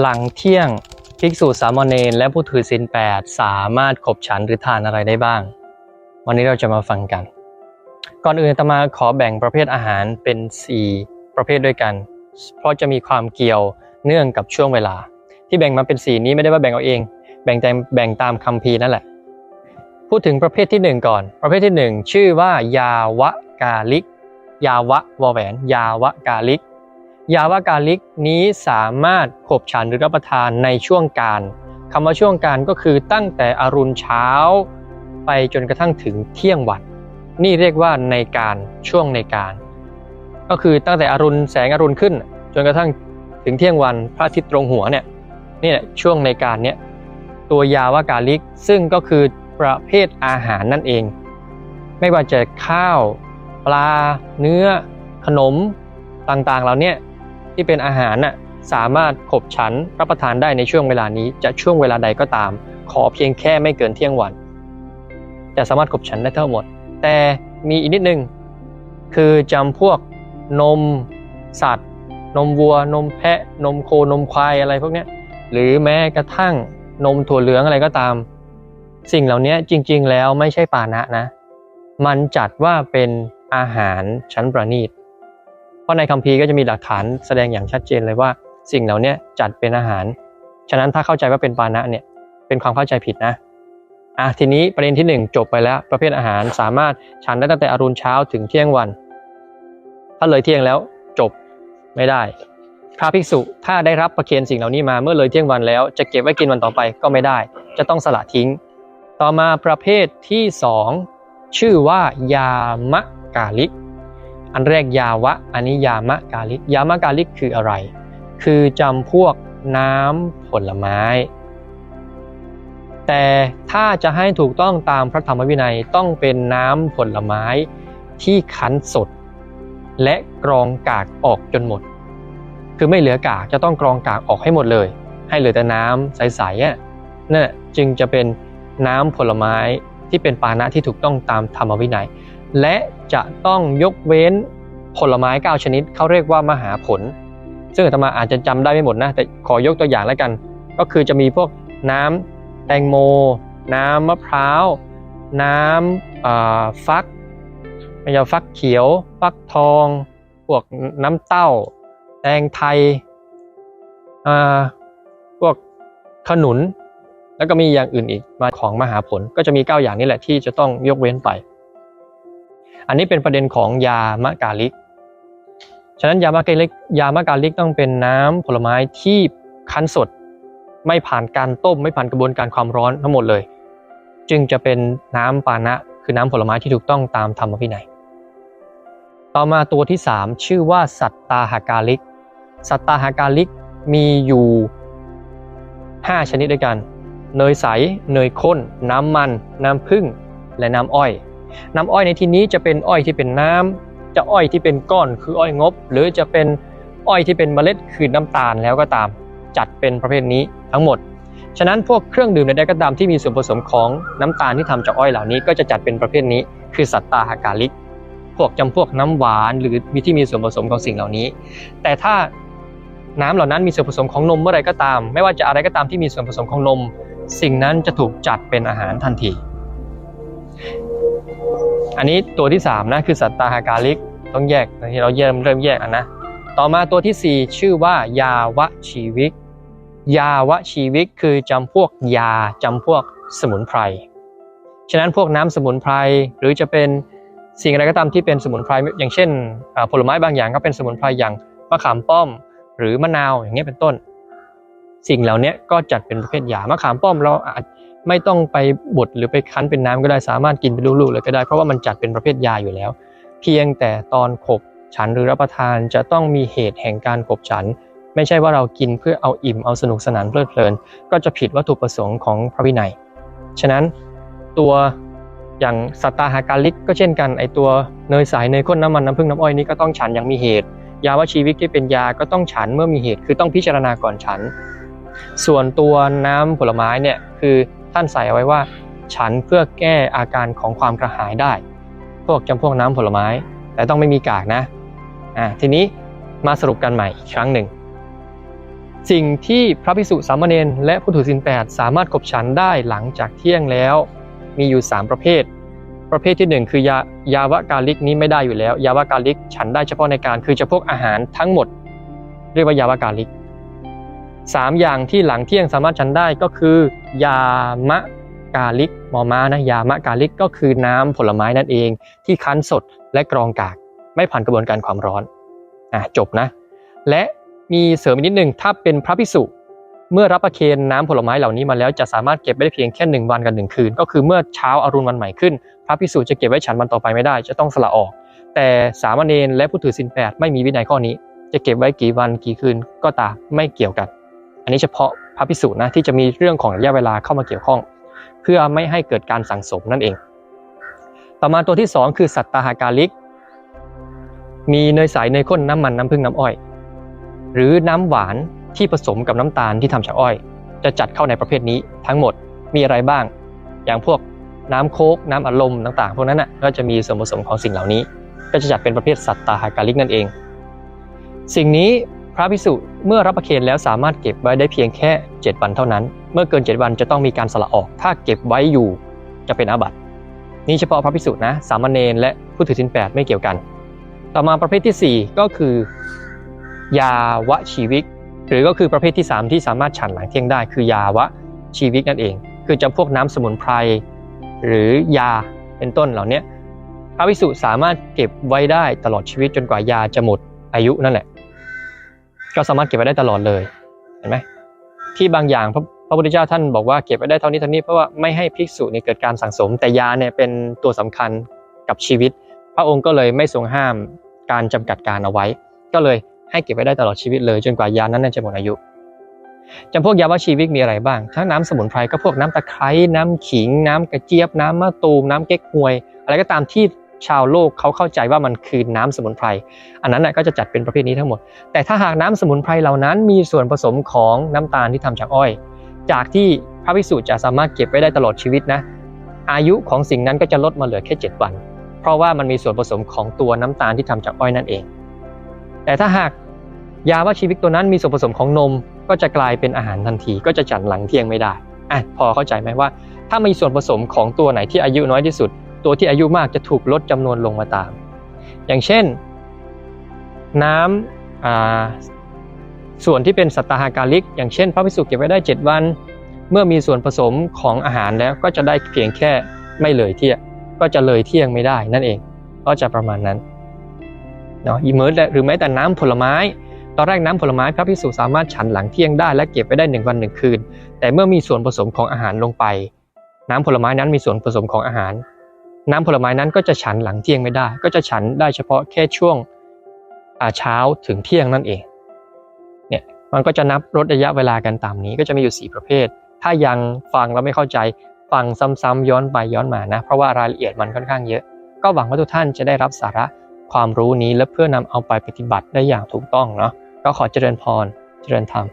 หลังเที่ยงภิกษุสามเณรและผู้ถือศีลแปดสามารถขบฉันหรือทานอะไรได้บ้าง วันนี้เราจะมาฟังกัน ก่อนอื่นตมาขอแบ่งประเภทอาหารเป็น 4 ประเภทด้วยกัน เพราะจะมีความเกี่ยวเนื่องกับช่วงเวลา ที่แบ่งมาเป็น 4 นี้ไม่ได้ว่าแบ่งเอาเอง แบ่งแต่แบ่งตามคัมภีนั่นแหละ พูดถึงประเภทที่ 1 ก่อน ประเภทที่ 1 ชื่อว่ายาวะกาลิก ยาวะวอแหวน ยาวะกาลิก ยาวะกาลิกนี้สามารถขบฉันหรือรับประทานในช่วงการคำว่าช่วงการก็คือตั้งแต่อรุณเช้า ไปจนกระทั่งถึงเที่ยงวัน นี่เรียกว่าในการช่วงในการ ก็คือตั้งแต่อรุณแสงอรุณขึ้น จนกระทั่งถึงเที่ยงวันพระอาทิตย์ตรงหัวเนี่ยนี่แหละช่วงในการเนี้ยตัวยาวะกาลิกซึ่งก็คือประเภทอาหารนั่นเอง ไม่ว่าจะข้าว ปลา เนื้อ ขนมต่างๆเหล่าเนี้ย ที่เป็นอาหารน่ะสามารถขบฉันรับประทานได้ในช่วงเวลานี้จะช่วงเวลาใดก็ตาม ขอเพียงแค่ไม่เกินเที่ยงวัน จะสามารถขบฉันได้ทั้งหมด แต่มีอีกนิดนึงคือจำพวกนมสัตว์ นมวัวนมแพะ นมโคนมควายอะไรพวกนี้หรือแม้กระทั่งนมถั่วเหลืองอะไรก็ตาม สิ่งเหล่านี้จริง ๆ แล้วไม่ใช่ปานะนะ มันจัดว่าเป็นอาหารชั้นประณีต เพราะในคัมภีร์ก็จะมีหลักฐานแสดงอย่างชัดเจนเลยว่าสิ่งเหล่านี้จัดเป็นอาหาร ฉะนั้นถ้าเข้าใจว่าเป็นปานะเนี่ยเป็นความเข้าใจผิดนะอะทีนี้ประเด็นที่ 1 จบไปแล้ว ประเภทอาหารสามารถฉันได้ตั้งแต่อรุณเช้าถึงเที่ยงวัน ถ้าเลยเที่ยงแล้วจบไม่ได้พระภิกษุถ้าได้รับประเคนสิ่งเหล่านี้มาเมื่อเลยเที่ยงวันแล้ว จะเก็บไว้กินวันต่อไปก็ไม่ได้ จะต้องสละทิ้ง ต่อมาประเภทที่ 2 ชื่อว่ายามะกาลิก อันแรกยาวะ อันนี้ยามะกาลิก ยามะกาลิกคืออะไร คือจำพวกน้ำผลไม้ แต่ถ้าจะให้ถูกต้องตามพระธรรมวินัยต้องเป็นน้ำผลไม้ที่คั้นสด และกรองกากออกจนหมด คือไม่เหลือกากจะต้องกรองกากออกให้หมดเลย ให้เหลือแต่น้ำใสๆอะนั่นจึงจะเป็นน้ำผลไม้ที่เป็นปานะที่ถูกต้องตามธรรมวินัย และ จะต้องยกเว้นผลไม้ 9 ชนิดเขาเรียกว่ามหาผล ซึ่งอาตมาอาจจะจำได้ไม่หมดนะ แต่ขอยกตัวอย่างแล้วกัน ก็คือจะมีพวกน้ำแตงโม น้ำมะพร้าว น้ำอ่าฟักไม่ใช่ฟักเขียว ฟักทอง พวกน้ำเต้า แตงไทยพวกขนุน แล้วก็มีอย่างอื่นอีกมาของมหาผลก็จะมี 9 อย่างนี้แหละที่จะต้องยกเว้นไป อันนี้เป็นประเด็นของยามะกาลิก ฉะนั้นยามะกาลิกยามะกาลิกต้องเป็นน้ำผลไม้ที่คั้นสด ไม่ผ่านการต้ม ไม่ผ่านกระบวนการความร้อนทั้งหมดเลย จึงจะเป็นน้ำปานะ คือน้ำผลไม้ที่ถูกต้องตามธรรมวินัย ต่อมาตัวที่ 3 ชื่อว่าสัตตาหากาลิก สัตตาหากาลิกมีอยู่ 5 ชนิดด้วยกัน เนยใส เนยข้น น้ำมัน น้ำผึ้ง และน้ำอ้อย น้ำอ้อยในที่นี้จะเป็นอ้อยที่เป็นน้ำจะอ้อยที่เป็นก้อนคืออ้อยงบ หรือจะเป็นอ้อยที่เป็นเมล็ดคือน้ำตาลแล้วก็ตาม จัดเป็นประเภทนี้ทั้งหมด ฉะนั้นพวกเครื่องดื่มใดๆก็ตามที่มีส่วนผสมของน้ำตาลที่ทำจากอ้อยเหล่านี้ ก็จะจัดเป็นประเภทนี้ คือสัตตาหากาลิก พวกจำพวกน้ำหวานหรือมีที่มีส่วนผสมของสิ่งเหล่านี้ แต่ถ้าน้ำเหล่านั้นมีส่วนผสมของนมเมื่อไรก็ตาม ไม่ว่าจะอะไรก็ตามที่มีส่วนผสมของนม สิ่งนั้นจะถูกจัดเป็นอาหารทันที อันนี้ตัวที่3นะคือสัตตาหากาลิกต้องแยกที่เราเริ่มเริ่มแยกอันนะต่อมาตัวที่ 4 ชื่อว่ายาวะชีวิก ยาวะชีวิกคือจำพวกยาจำพวกสมุนไพร ฉะนั้นพวกน้ำสมุนไพรหรือจะเป็นสิ่งอะไรก็ตามที่เป็นสมุนไพรอย่างเช่นผลไม้บางอย่างก็เป็นสมุนไพรอย่างมะขามป้อม หรือมะนาวอย่างเงี้ยเป็นต้น สิ่งเหล่านี้ก็จัดเป็นประเภทยามะขามป้อมเราอาจ ไม่ต้องไปบดหรือไปคั้นเป็นน้ำก็ได้สามารถกินเป็นลูกๆเลยก็ได้เพราะว่ามันจัดเป็นประเภทยาอยู่แล้ว เพียงแต่ตอนขบฉันหรือรับประทานจะต้องมีเหตุแห่งการขบฉัน ไม่ใช่ว่าเรากินเพื่อเอาอิ่มเอาสนุกสนานเพลิดเพลิน ก็จะผิดวัตถุประสงค์ของพระวินัย ฉะนั้นตัวอย่างสัตตาหากาลิกก็เช่นกันไอตัวเนยใสเนยข้นน้ำมันน้ำผึ้งน้ำอ้อยนี้ก็ต้องฉันอย่างมีเหตุ ยาวชีวิตที่เป็นยาก็ต้องฉันเมื่อมีเหตุคือต้องพิจารณาก่อนฉัน ส่วนตัวน้ำผลไม้เนี่ยคือ ท่านใส่เอาไว้ว่า ฉันเพื่อแก้อาการของความกระหายได้ พวกจำพวกน้ำผลไม้ แต่ต้องไม่มีกากนะอ่าทีนี้มาสรุปกันใหม่อีกครั้งหนึ่ง สิ่งที่พระภิกษุสามเณรและผู้ถือศีลแปดสามารถขบฉันได้หลังจากเที่ยงแล้ว มีอยู่ 3 ประเภท ประเภทที่ 1 คือยายาวะกาลิกนี้ไม่ได้อยู่แล้ว ยาวะกาลิกฉันได้เฉพาะในการคือจะพวกอาหารทั้งหมด เรียกว่ายาวะกาลิก สามอย่างที่หลังเที่ยงสามารถฉันได้ก็คือ ยามะกาลิกมอม้านะยามะกาลิกก็คือน้ำผลไม้นั่นเอง ที่คั้นสดและกรองกาก ไม่ผ่านกระบวนการความร้อนอะจบนะ และมีเสริมอีกนิดหนึ่งถ้าเป็นพระภิกษุ เมื่อรับประเคนน้ำผลไม้เหล่านี้มาแล้วจะสามารถเก็บไได้เพียงแค่หนึ่งวันกับหนึ่งคืน ก็คือเมื่อเช้าอารุณวันใหม่ขึ้น พระภิกษุจะเก็บไว้ฉันวันต่อไปไม่ได้ จะต้องสละออก แต่สามเณรและผู้ถือศีลแปดไม่มีวินัยข้อนี้ จะเก็บไว้กี่วันกี่คืนก็ตามไม่เกี่ยวกัน อันนี้เฉพาะพระภิกษุนะที่จะมีเรื่องของระยะเวลาเข้ามาเกี่ยวข้อง เพื่อไม่ให้เกิดการสังสมนั่นเอง ต่อมาตัวที่สองคือสัตตาหากาลิก มีเนยใสเนยข้นน้ำมันน้ำผึ้งน้ำอ้อย หรือน้ำหวานที่ผสมกับน้ำตาลที่ทำจากอ้อย จะจัดเข้าในประเภทนี้ทั้งหมดมีอะไรบ้าง อย่างพวกน้ำโค้กน้ำอัดลมต่างๆ พวกนั้นน่ะก็จะมีส่วนผสมของสิ่งเหล่านี้ ก็จะจัดเป็นประเภทสัตตาหากาลิกนั่นเอง สิ่งนี้ พระภิกษุเมื่อรับประเคนแล้วสามารถเก็บไว้ได้เพียงแค่ 7 วันเท่านั้น เมื่อเกิน 7 วันจะต้องมีการสละออก ถ้าเก็บไว้อยู่จะเป็นอาบัติ นี่เฉพาะพระภิกษุนะ สามเณรและผู้ถือศีลแปดไม่เกี่ยวกัน ต่อมาประเภทที่ 4 ก็คือ ยาวะชีวิก หรือก็คือประเภทที่ 3 ที่สามารถฉันหลังเที่ยงได้ คือยาวะชีวิกนั่นเอง คือจำพวกน้ำสมุนไพรหรือยาเป็นต้นเหล่านี้พระภิกษุสามารถเก็บไว้ได้ตลอดชีวิตจนกว่ายาจะหมดอายุนั่นแหละ ก็สามารถเก็บไว้ได้ตลอดเลยเห็นไหมที่บางอย่างพระพระพุทธเจ้าท่านบอกว่าเก็บไว้ได้เท่านี้เท่านี้เพราะว่าไม่ให้ภิกษุเนี่ยเกิดการสังสม แต่ยาเนี่ยเป็นตัวสำคัญกับชีวิต พระองค์ก็เลยไม่ทรงห้ามการจำกัดการเอาไว้ ก็เลยให้เก็บไว้ได้ตลอดชีวิตเลย จนกว่ายานั้นจะหมดอายุจำพวกยาวชีวิตมีอะไรบ้าง ทั้งน้ำสมุนไพรก็พวกน้ำตะไคร้น้ำขิง น้ำกระเจี๊ยบน้ำมะตูมน้ำเก๊กฮวย อะไรก็ตามที่ ชาวโลกเขาเข้าใจว่ามันคือน้ำสมุนไพร อันนั้นก็จะจัดเป็นประเภทนี้ทั้งหมด แต่ถ้าหากน้ำสมุนไพรเหล่านั้นมีส่วนผสมของน้ำตาลที่ทำจากอ้อย จากที่พระภิกษุจะสามารถเก็บไว้ได้ตลอดชีวิตนะ อายุของสิ่งนั้นก็จะลดมาเหลือแค่ 7 วัน เพราะว่ามันมีส่วนผสมของตัวน้ำตาลที่ทำจากอ้อยนั่นเอง แต่ถ้าหากยาว่าชีวิตตัวนั้นมีส่วนผสมของนมก็จะกลายเป็นอาหารทันที ก็จะจัดหลังเที่ยงไม่ได้อะพอเข้าใจไหมว่า ถ้ามีส่วนผสมของตัวไหนที่อายุน้อยที่สุด ตัวที่อายุมากจะถูกลดจำนวนลงมาตาม อย่างเช่น น้ำอ่าส่วนที่เป็นสัตตาหากาลิก อย่างเช่น พระภิกษุเก็บไว้ได้ 7 วัน เมื่อมีส่วนผสมของอาหารแล้วก็จะได้เพียงแค่ไม่เลยเที่ยงก็จะเลยเที่ยงไม่ได้นั่นเอง ก็จะประมาณนั้นเนาะอีเมอร์หรือแม้แต่น้ำผลไม้ ตอนแรกน้ำผลไม้พระภิกษุสามารถฉันหลังเที่ยงได้และเก็บไว้ได้หนึ่งวันหนึ่งคืน แต่เมื่อมีส่วนผสมของอาหารลงไป น้ำผลไม้นั้นมีส่วนผสมของอาหาร น้ำผลไม้นั้นก็จะฉันหลังเที่ยงไม่ได้ ก็จะฉันได้เฉพาะแค่ช่วงเช้าถึงเที่ยงนั่นเอง เนี่ยมันก็จะนับลดระยะเวลากันตามนี้ ก็จะมีอยู่ 4 ประเภท ถ้ายังฟังแล้วไม่เข้าใจฟังซ้ำๆย้อนไปย้อนมานะ เพราะว่ารายละเอียดมันค่อนข้างเยอะ ก็หวังว่าทุกท่านจะได้รับสาระความรู้นี้และเพื่อนำเอาไปปฏิบัติได้อย่างถูกต้องเนาะก็ขอเจริญพร เจริญธรรม